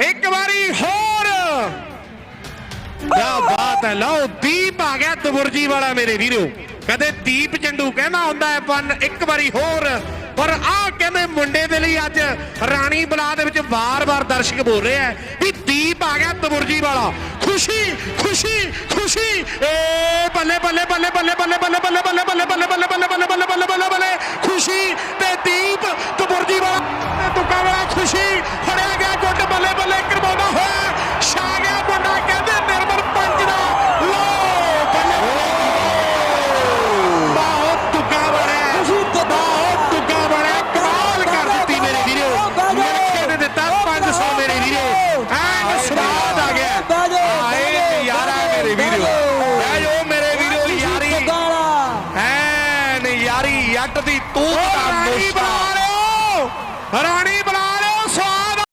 ਇੱਕ ਵਾਰੀ ਹੋਰ ਕਿਆ ਬਾਤ ਹੈ ਲਓ ਦੀਪ ਆ ਗਿਆ ਤਬੁਰਜੀ ਵਾਲਾ ਮੇਰੇ ਵੀਰੋ ਕਦੇ ਦੀਪ ਚੰਡੂ ਕਹਿੰਦਾ ਹੁੰਦਾ ਹੈ ਵਨ ਇੱਕ ਵਾਰੀ ਹੋਰ ਪਰ ਆਹ ਕਹਿੰਦੇ ਮੁੰਡੇ ਦੇ ਲਈ ਅੱਜ ਰਾਣੀ ਬਲਾ ਦੇ ਵਿੱਚ ਵਾਰ-ਵਾਰ ਦਰਸ਼ਕ ਬੋਲ ਰਹੇ ਆ ਵੀ ਦੀਪ ਆ ਗਿਆ ਤਬੁਰਜੀ ਵਾਲਾ ਖੁਸ਼ੀ ਖੁਸ਼ੀ ਖੁਸ਼ੀ ਏ ਬੱਲੇ ਬੱਲੇ ਬੱਲੇ ਬੱਲੇ ਬੱਲੇ ਬੱਲੇ ਬੱਲੇ ਬੱਲੇ ਬੱਲੇ ਬੱਲੇ ਬੱਲੇ ਬੱਲੇ ਬੱਲੇ ਬੱਲੇ ਬੱਲੇ ਬੱਲੇ ਖੁਸ਼ੀ ਤੇ ਦੀਪ ਤਬੁਰਜੀ ਵਾਲਾ ਮੇਰੇ ਵੀਰੋ ਬਹਿ ਜਾਓ ਮੇਰੇ ਵੀਰੋ ਯਾਰੀ। ਹੈ ਨਿਆਰੀ ਯੱਟ ਦੀ ਤੂੰ ਤਾਂ ਮੁਸ਼ਕ